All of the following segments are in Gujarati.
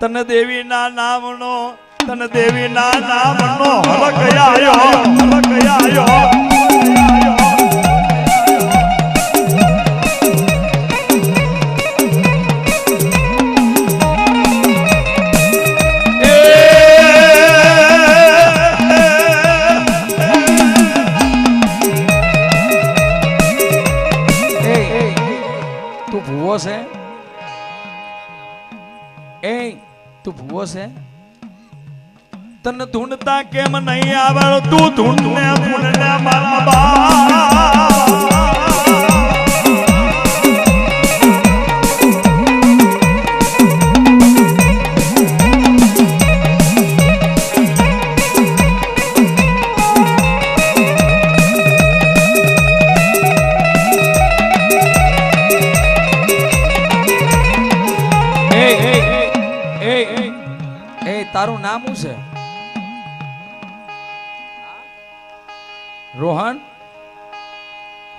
તન દેવી ના નામનો તન દેવી ના નામનો હરખ આયો? તું ભૂવો છે? એ તું ભૂવો છે? તને ધૂંડતા કેમ નહીં આવડતું? તું ધૂણને ધૂણને મારા તારું નામ શું છે? રોહન?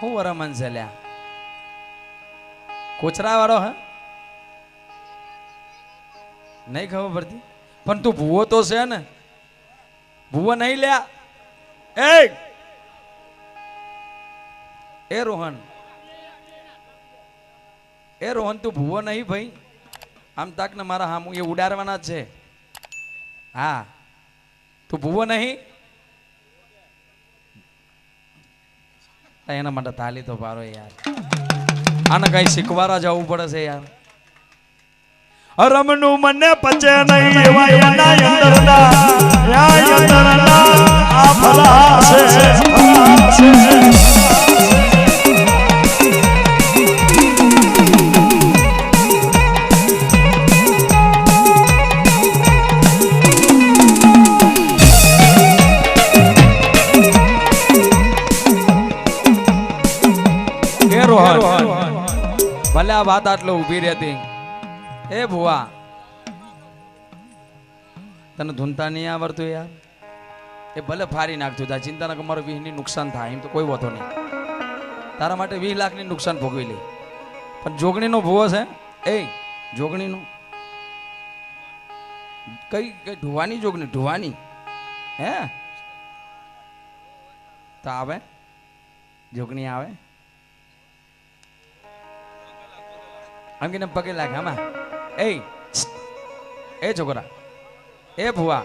હું વરમન છે લ્યા કોચરા વાળો હે? નહીં ખબર પડતી? પણ તું ભૂવો તો છે ને? ભૂવો નહીં લ્યા. એ રોહન. એ રોહન, તું ભૂવો નહીં ભાઈ. આમ તાક ને મારા હામું એ ઉડાડવાના છે. હા. તું ભૂવો નહીં? એના માટે તાલી તો પારો યાર. આને કઈ શીખવાડા જવું પડે છે યાર. રમનું મને પચે નહીં એવા છે. આ વાત આટલો ઊભી રહેતી. એ ભુવા. તને ધૂનતા નહીં આવડતું યાર? એ ભલે ફારી નાખતું તા ચિંતા ના મારું વીહની નુકસાન થાય, એમ તો કોઈ વાંધો નહીં. તારા માટે વીસ લાખની નુકસાન ભોગવી લે. પણ જોગણીનો ભૂવો છે? એ, જોગણીનો. કઈ કઈ ઢુવાની જોગણી? ઢુવાની હે? તો આવે? જોગણી આવે? આમ કે પગે લાગે, આમાં. એ એ છોકરા, એ ભુવા,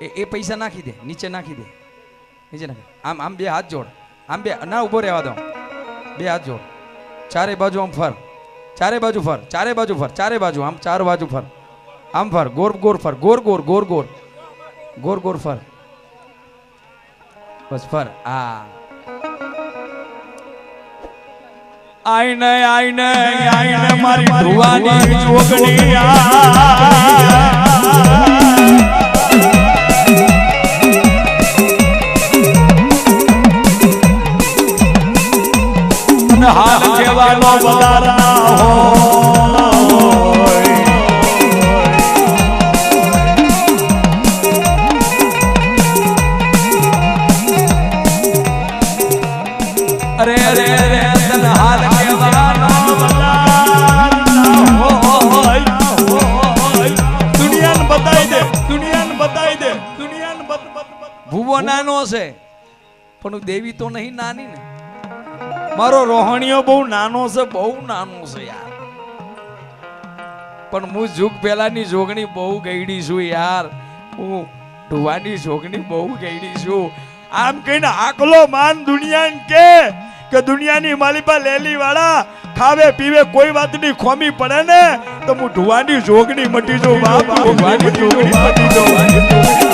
એ એ પૈસા નાખી દે, નીચે નાખી દે. નીચે નાખી આમ આમ બે હાથ જોડ. આમ બે, ના ઊભો રહેવા દો. બે હાથ જોડ. ચારે બાજુ આમ ફર. ચારે બાજુ ફર, ચારે બાજુ ફર, ચારે બાજુ, આમ ચાર બાજુ ફર. આમ ફર, ગોર ગોર ફર, ગોર ગોર ગોર ગોર. ગોર ગોર ફર. બસ ફર. આ. આઈને આઈને આઈને મારી ધુવાની ચોકડી હાલ હોય. અરે અરે બત નાનો છે. પણ દેવી તો નહીં, નાની ને. મારો રોહણીયો બહુ નાનો છે, બહુ નાનો છે યાર. પણ હું જુગ પહેલાની જોગણી બહુ ગઈડી છું યાર. હું ઢુવાની જોગણી બહુ ગઈડી છું. આમ કહીને આકલો માન દુનિયાને કે કે દુનિયાની માલિપા લેલી વાળા ખાવે, પીવે, કોઈ વાતની ખોમી પડે ને, તો હું ઢુવાની જોગણી મટી જો બાપ. ઢુવાની જોગણી મટી જો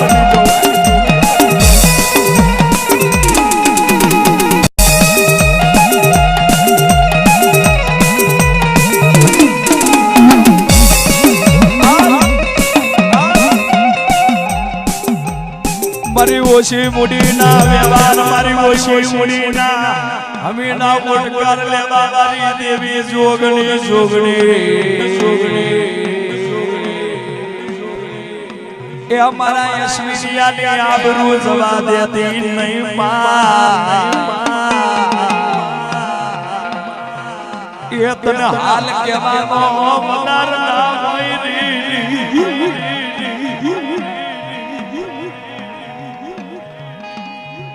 મારી ઓછી મૂડીના વ્યવહાર, મારી ઓછી મૂડીના. હમીના ઓટકાર લેવા મારી દેવી જોગણી જોગણી જોગણી. એ અમારા યશવિનિયાની આબરૂ જવા દેતી નહીં માં એ તને હાલ કહેવાનો મનાર ના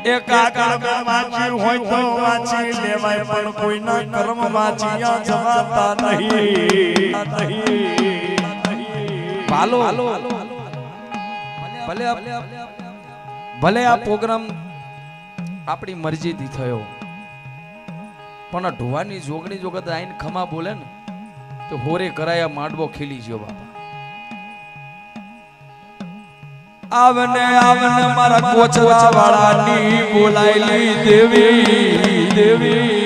એક આગળ વાંચી હોય તો વાંચી લેવાય વાંચ્યા ભાલો. આ- પ્રોગ્રામ આપણી મરજીથી થયો, પણ ઢોવાની જોગણી જોગત આઈને ખમા બોલે ને, તો હોરે કરાયા માંડવો ખીલી ગયો બાપા. આવને આવને મારા કોચરા વાળાની બોલાયેલી દેવી દેવી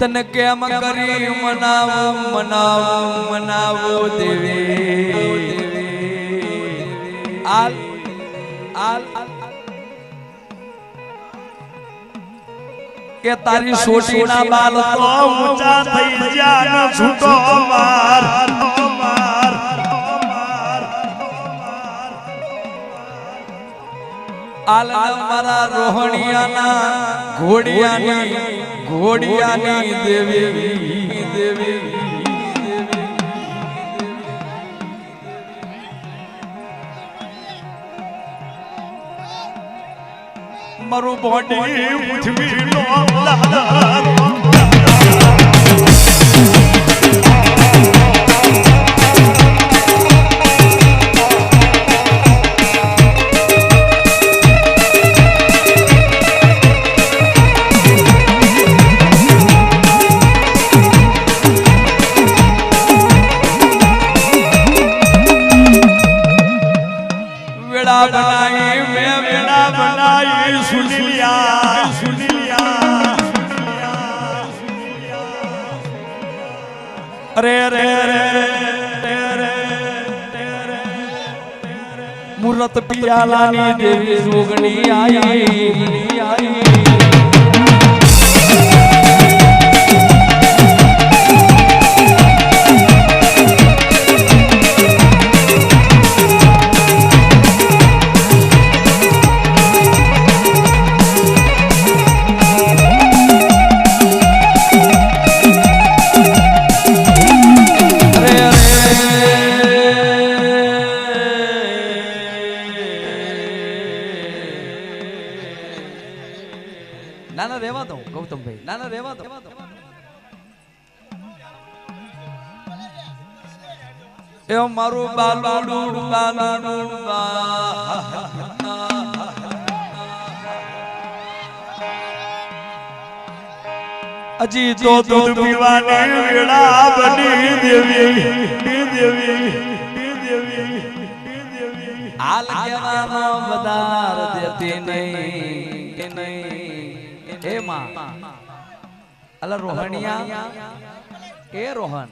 તને કેમ કરી મનાવો મનાવો મનાવો દેવી? આલ આલ. કે તારી સોટીના બાલ તો ઊંચા થઈ ગયા ને છૂટો માર. આલના મારા રોહણિયાના ઘોડિયાની ઘોડિયાની દેવી દેવી મારું બોડી પૃથ્વીનો લાલ પિયાલાની દેવી સુગણી આઈ એ મારું બાલુડું બાલુડું હજી તો દૂધ પીવાને વેળા બની દેવી દેવી દેવી હાલ કહેવાનો વધાર દેતી નહીં કે નહીં. એ માં અલા રોહણિયા એ રોહન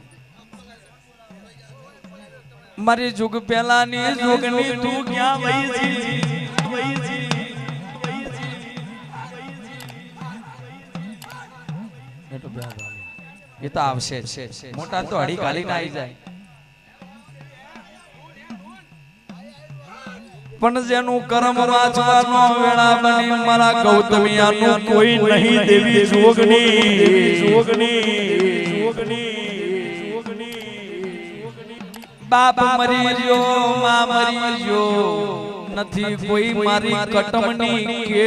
મારી જુગ પેલાની જુગની તું ક્યાં વહી જી? એ તો આવશે મોટા તો હડી કાલી આવી જાય. પણ જેનું કર્મ વાંચવાનો વેળા બની મારા ગૌતમિયાનું કોઈ નહીં દેવી જોગની. જોગની. બાપ મરી ગયો માં મરી ગયો. નથી કોઈ મારી કટમણી કે.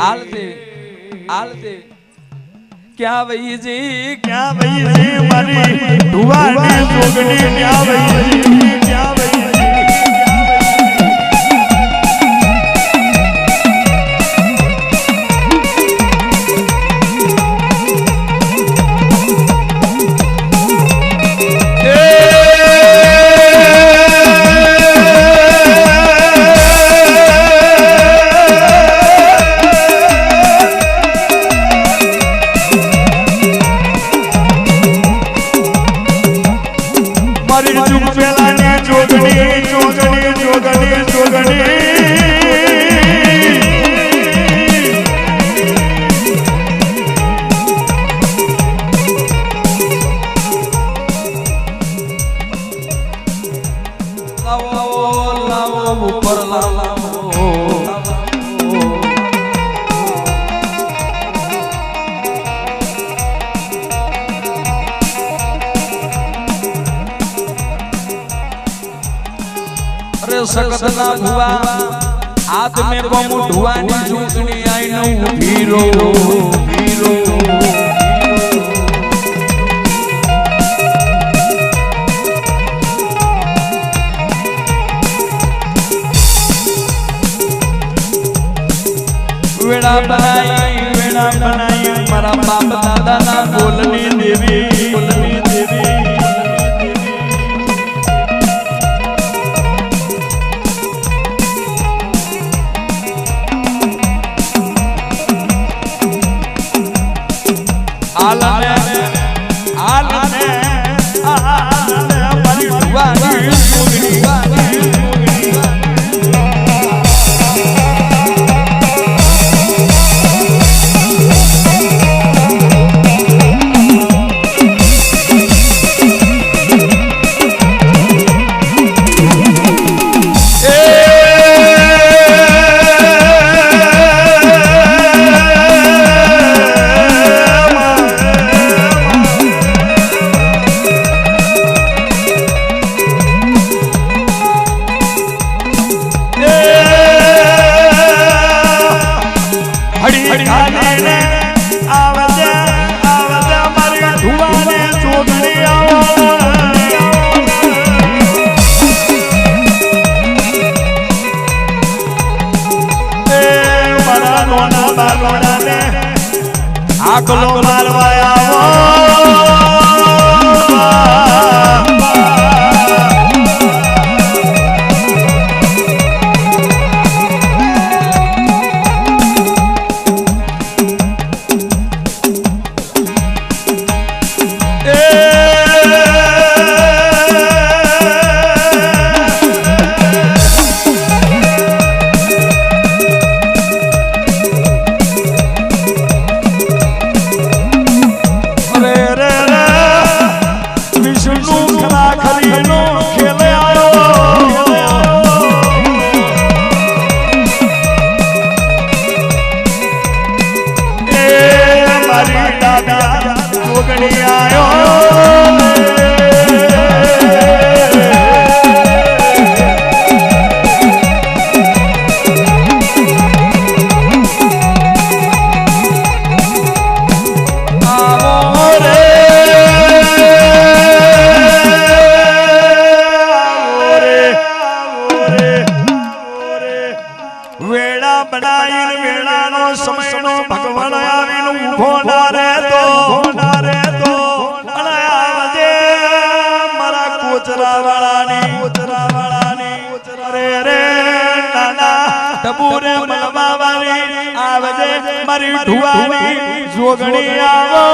આલતે આલતે. ક્યાં વહી જી ક્યાં વહી જી મારી ધુવાની જોગની ક્યાં વહી છે લાવો લાવો ઉપર લાવો અરે સખત ના ભુવા હાથ મેં બમુ ઢુવાની ચૂંટણી આઈ નવ ભીરો ભીરો વેળા બનાઈ વેડા બનાઈ મારા બાપ દાદાના બોલની બનાવીને વેળાનો સમયનો ભગવાન આવીને ઊભો ના રહેતો. ના રહેતો. અને આવજે મારા કોચરા વાળાની કોચરા વાળાની રે રે નાના ટબુરે મળવા વાળી આવજે મારી ઢુવાની જોગણી આવો.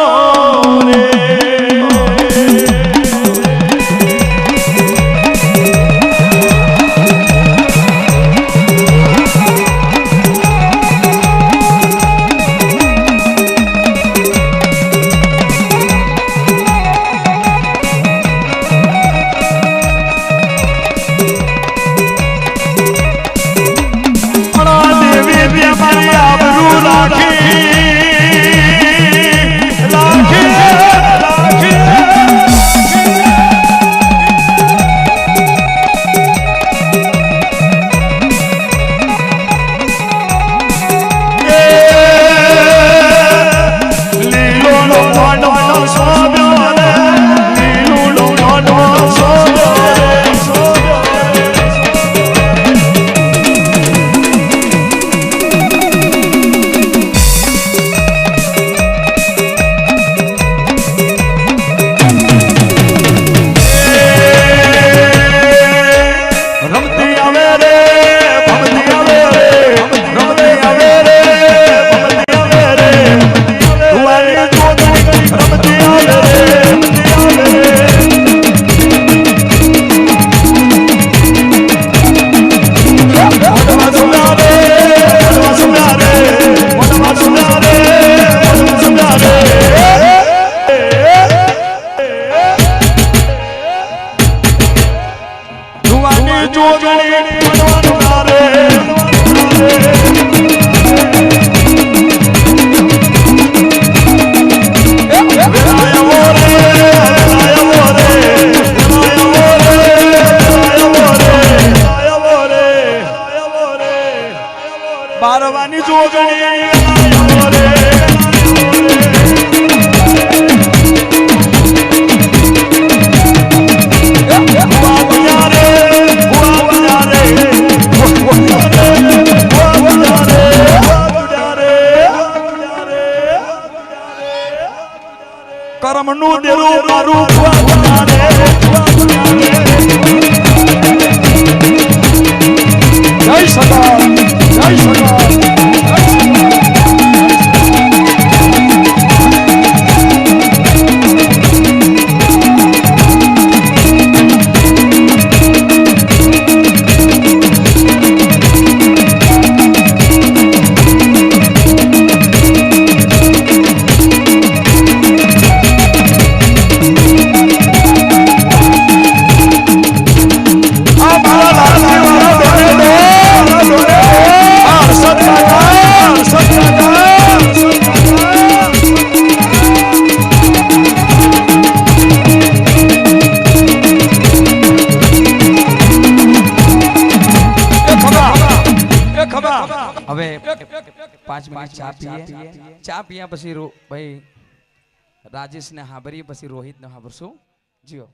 રે. મંદિરું મારું જય સદા જય સદા રાજેશને સાંભળીએ પછી રોહિતને સાંભળશું. જીઓ.